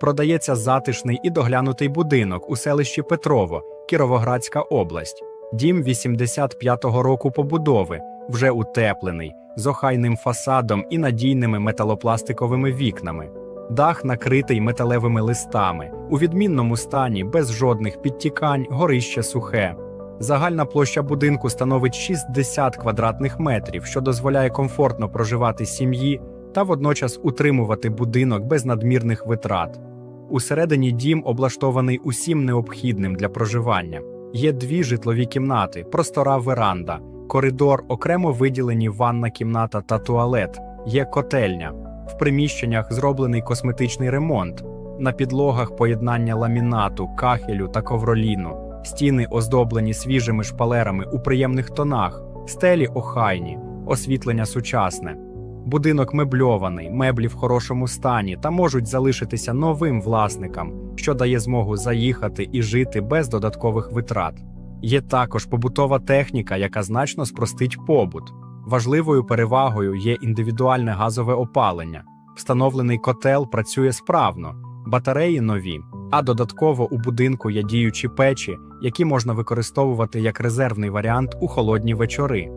продається затишний і доглянутий будинок у селищі Петрово, Кіровоградська область. Дім 85-го року побудови, вже утеплений, з охайним фасадом і надійними металопластиковими вікнами. Дах накритий металевими листами, у відмінному стані, без жодних підтікань, горище сухе. Загальна площа будинку становить 60 квадратних метрів, що дозволяє комфортно проживати сім'ї та водночас утримувати будинок без надмірних витрат. Усередині дім облаштований усім необхідним для проживання. Є дві житлові кімнати, простора веранда, коридор, окремо виділені ванна кімната та туалет, є котельня. В приміщеннях зроблений косметичний ремонт, на підлогах поєднання ламінату, кахелю та ковроліну, стіни оздоблені свіжими шпалерами у приємних тонах, стелі охайні, освітлення сучасне. Будинок мебльований, меблі в хорошому стані та можуть залишитися новим власникам, що дає змогу заїхати і жити без додаткових витрат. Є також побутова техніка, яка значно спростить побут. Важливою перевагою є індивідуальне газове опалення. Встановлений котел працює справно, батареї нові, а додатково у будинку є діючі печі, які можна використовувати як резервний варіант у холодні вечори.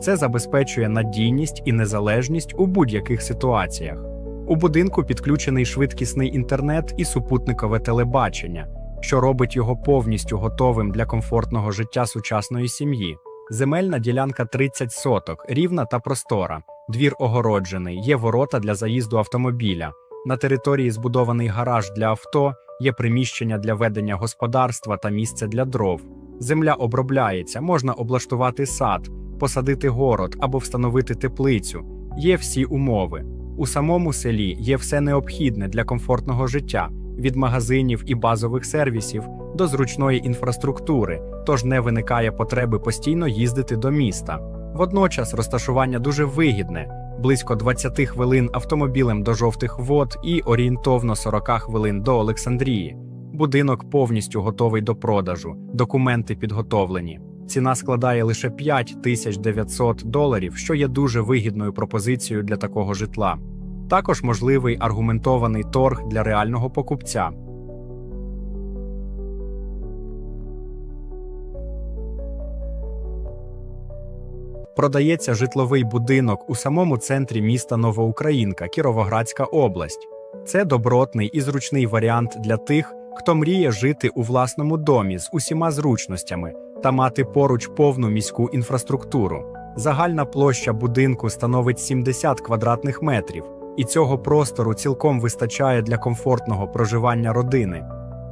Це забезпечує надійність і незалежність у будь-яких ситуаціях. У будинку підключений швидкісний інтернет і супутникове телебачення, що робить його повністю готовим для комфортного життя сучасної сім'ї. Земельна ділянка 30 соток, рівна та простора. Двір огороджений, є ворота для заїзду автомобіля. На території збудований гараж для авто, є приміщення для ведення господарства та місце для дров. Земля обробляється, можна облаштувати сад, посадити город або встановити теплицю. Є всі умови. У самому селі є все необхідне для комфортного життя від магазинів і базових сервісів до зручної інфраструктури, тож не виникає потреби постійно їздити до міста. Водночас розташування дуже вигідне, близько 20 хвилин автомобілем до жовтих вод і орієнтовно 40 хвилин до Олександрії. Будинок повністю готовий до продажу, документи підготовлені. Ціна складає лише 5900 доларів, що є дуже вигідною пропозицією для такого житла. Також можливий аргументований торг для реального покупця. Продається житловий будинок у самому центрі міста Новоукраїнка, Кіровоградська область. Це добротний і зручний варіант для тих, хто мріє жити у власному домі з усіма зручностями та мати поруч повну міську інфраструктуру. Загальна площа будинку становить 70 квадратних метрів, і цього простору цілком вистачає для комфортного проживання родини.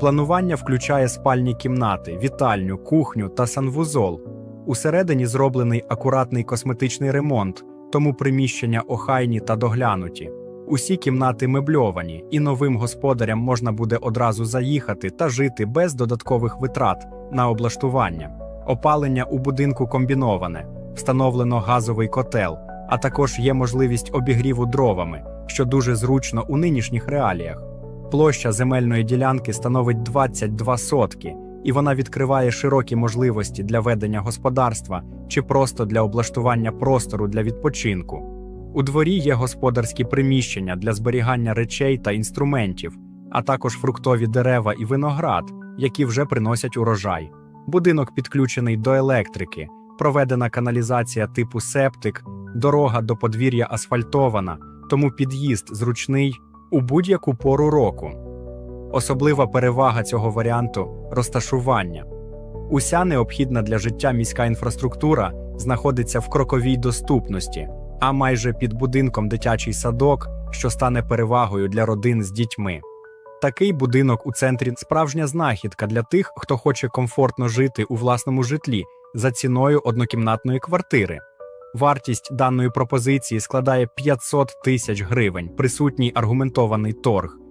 Планування включає спальні кімнати, вітальню, кухню та санвузол. Усередині зроблений акуратний косметичний ремонт, тому приміщення охайні та доглянуті. Усі кімнати мебльовані, і новим господарям можна буде одразу заїхати та жити без додаткових витрат на облаштування. Опалення у будинку комбіноване, встановлено газовий котел, а також є можливість обігріву дровами, що дуже зручно у нинішніх реаліях. Площа земельної ділянки становить 22 сотки, і вона відкриває широкі можливості для ведення господарства чи просто для облаштування простору для відпочинку. У дворі є господарські приміщення для зберігання речей та інструментів, а також фруктові дерева і виноград, які вже приносять урожай. Будинок підключений до електрики, проведена каналізація типу септик, дорога до подвір'я асфальтована, тому під'їзд зручний у будь-яку пору року. Особлива перевага цього варіанту розташування. Уся необхідна для життя міська інфраструктура знаходиться в кроковій доступності, а майже під будинком дитячий садок, що стане перевагою для родин з дітьми. Такий будинок у центрі справжня знахідка для тих, хто хоче комфортно жити у власному житлі за ціною однокімнатної квартири. Вартість даної пропозиції складає 500 тисяч гривень, присутній аргументований торг.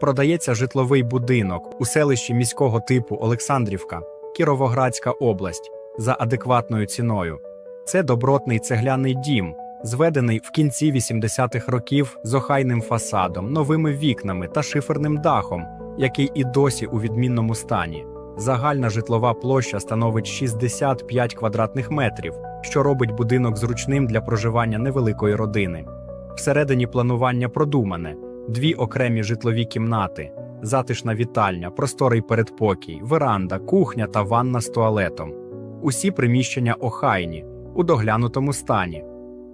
Продається житловий будинок у селищі міського типу Олександрівка, Кіровоградська область за адекватною ціною. Це добротний цегляний дім, зведений в кінці 80-х років з охайним фасадом, новими вікнами та шиферним дахом, який і досі у відмінному стані. Загальна житлова площа становить 65 квадратних метрів, що робить будинок зручним для проживання невеликої родини. Всередині планування продумане дві окремі житлові кімнати, затишна вітальня, просторий передпокій, веранда, кухня та ванна з туалетом. Усі приміщення охайні, у доглянутому стані.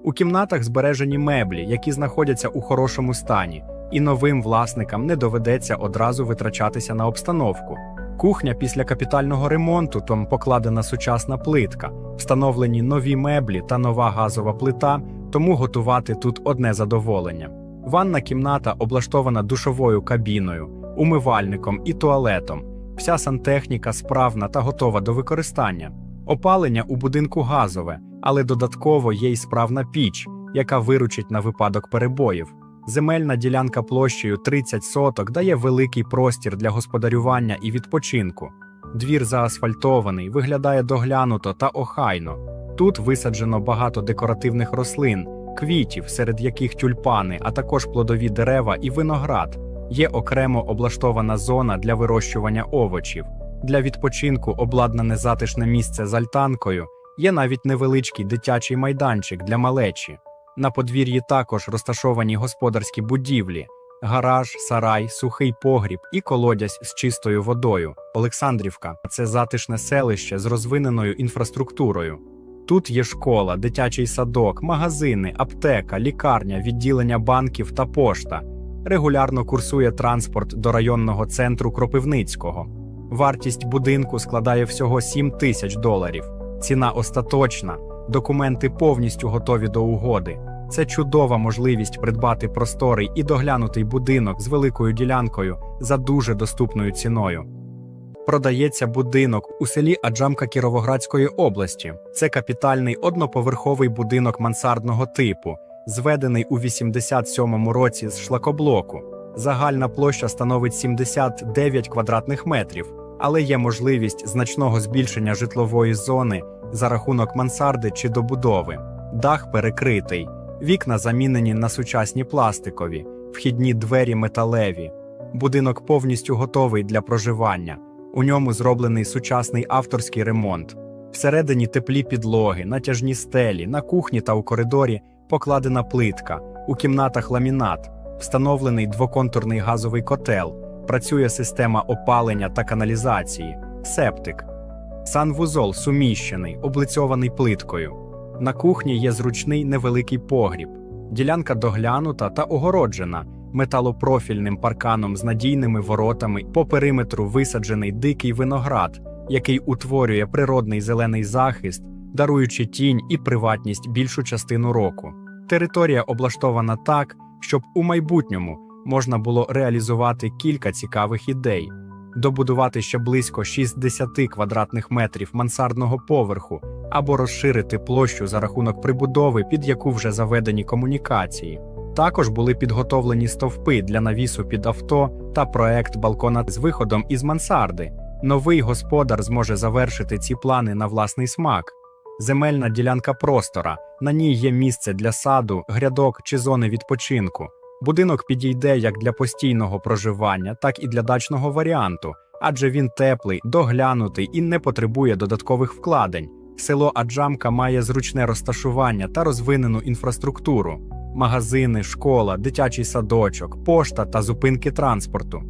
У кімнатах збережені меблі, які знаходяться у хорошому стані, і новим власникам не доведеться одразу витрачатися на обстановку. Кухня після капітального ремонту там покладена сучасна плитка, встановлені нові меблі та нова газова плита, тому готувати тут одне задоволення. Ванна кімната облаштована душовою кабіною, умивальником і туалетом. Вся сантехніка справна та готова до використання. Опалення у будинку газове, але додатково є й справна піч, яка виручить на випадок перебоїв. Земельна ділянка площею 30 соток дає великий простір для господарювання і відпочинку. Двір заасфальтований, виглядає доглянуто та охайно. Тут висаджено багато декоративних рослин, квітів, серед яких тюльпани, а також плодові дерева і виноград. Є окремо облаштована зона для вирощування овочів. Для відпочинку обладнане затишне місце з альтанкою, є навіть невеличкий дитячий майданчик для малечі. На подвір'ї також розташовані господарські будівлі, гараж, сарай, сухий погріб і колодязь з чистою водою. Олександрівка це затишне селище з розвиненою інфраструктурою. Тут є школа, дитячий садок, магазини, аптека, лікарня, відділення банків та пошта. Регулярно курсує транспорт до районного центру Кропивницького. Вартість будинку складає всього 7 тисяч доларів. Ціна остаточна, документи повністю готові до угоди. Це чудова можливість придбати просторий і доглянутий будинок з великою ділянкою за дуже доступною ціною. Продається будинок у селі Аджамка Кіровоградської області. Це капітальний одноповерховий будинок мансардного типу, зведений у 87-му році з шлакоблоку. Загальна площа становить 79 квадратних метрів, але є можливість значного збільшення житлової зони за рахунок мансарди чи добудови. Дах перекритий, вікна замінені на сучасні пластикові, вхідні двері металеві. Будинок повністю готовий для проживання. У ньому зроблений сучасний авторський ремонт. Всередині теплі підлоги, натяжні стелі, на кухні та у коридорі покладена плитка, у кімнатах ламінат, встановлений двоконтурний газовий котел, працює система опалення та каналізації, септик. Санвузол суміщений, облицьований плиткою. На кухні є зручний невеликий погріб, ділянка доглянута та огороджена металопрофільним парканом з надійними воротами, по периметру висаджений дикий виноград, який утворює природний зелений захист, даруючи тінь і приватність більшу частину року. Територія облаштована так, щоб у майбутньому можна було реалізувати кілька цікавих ідей, добудувати ще близько 60 квадратних метрів мансардного поверху, або розширити площу за рахунок прибудови, під яку вже заведені комунікації. Також були підготовлені стовпи для навісу під авто та проект балкона з виходом із мансарди. Новий господар зможе завершити ці плани на власний смак. Земельна ділянка простора. На ній є місце для саду, грядок чи зони відпочинку. Будинок підійде як для постійного проживання, так і для дачного варіанту, адже він теплий, доглянутий і не потребує додаткових вкладень. Село Аджамка має зручне розташування та розвинену інфраструктуру: магазини, школа, дитячий садочок, пошта та зупинки транспорту.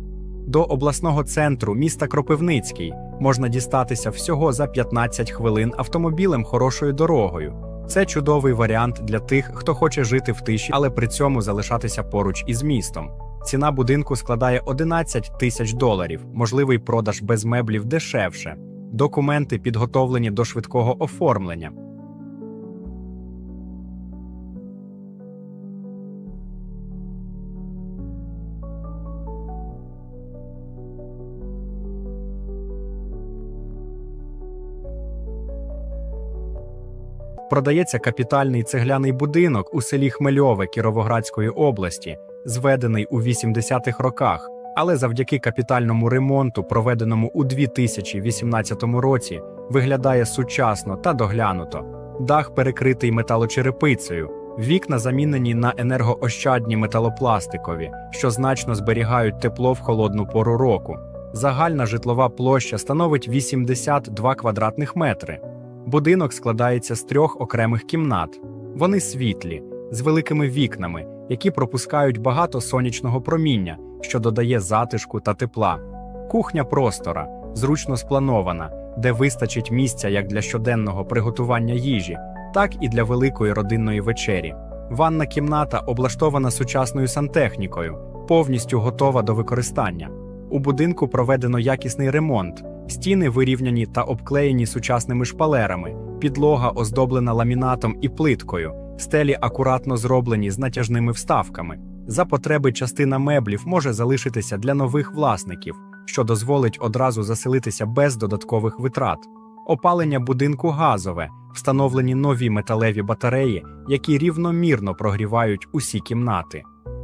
До обласного центру міста Кропивницький можна дістатися всього за 15 хвилин автомобілем хорошою дорогою. Це чудовий варіант для тих, хто хоче жити в тиші, але при цьому залишатися поруч із містом. Ціна будинку складає 11 тисяч доларів, можливий продаж без меблів дешевше. Документи підготовлені до швидкого оформлення. Продається капітальний цегляний будинок у селі Хмельове Кіровоградської області, зведений у 80-х роках, але завдяки капітальному ремонту, проведеному у 2018 році, виглядає сучасно та доглянуто. Дах перекритий металочерепицею, вікна замінені на енергоощадні металопластикові, що значно зберігають тепло в холодну пору року. Загальна житлова площа становить 82 квадратних метри. Будинок складається з трьох окремих кімнат. Вони світлі, з великими вікнами, які пропускають багато сонячного проміння, що додає затишку та тепла. Кухня простора, зручно спланована, де вистачить місця як для щоденного приготування їжі, так і для великої родинної вечері. Ванна кімната облаштована сучасною сантехнікою, повністю готова до використання. У будинку проведено якісний ремонт. Стіни вирівняні та обклеєні сучасними шпалерами, підлога оздоблена ламінатом і плиткою, стелі акуратно зроблені з натяжними вставками. За потреби частина меблів може залишитися для нових власників, що дозволить одразу заселитися без додаткових витрат. Опалення будинку газове, встановлені нові металеві батареї, які рівномірно прогрівають усі кімнати.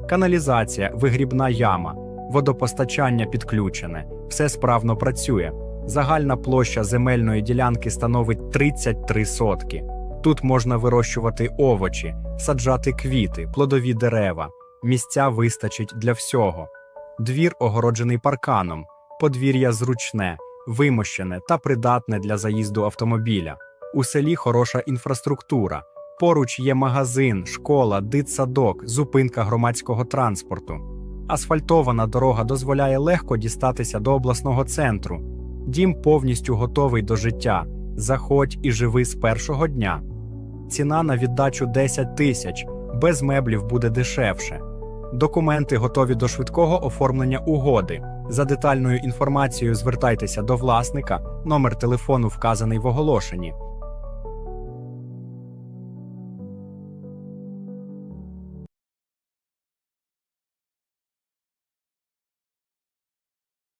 Каналізація, вигрібна яма, водопостачання підключене, все справно працює. Загальна площа земельної ділянки становить 33 сотки. Тут можна вирощувати овочі, саджати квіти, плодові дерева. Місця вистачить для всього. Двір огороджений парканом, подвір'я зручне, вимощене та придатне для заїзду автомобіля. У селі хороша інфраструктура. Поруч є магазин, школа, дитсадок, зупинка громадського транспорту. Асфальтована дорога дозволяє легко дістатися до обласного центру. Дім повністю готовий до життя. Заходь і живи з першого дня. Ціна на віддачу 10 тисяч, без меблів буде дешевше. Документи готові до швидкого оформлення угоди. За детальною інформацією звертайтеся до власника, номер телефону вказаний в оголошенні.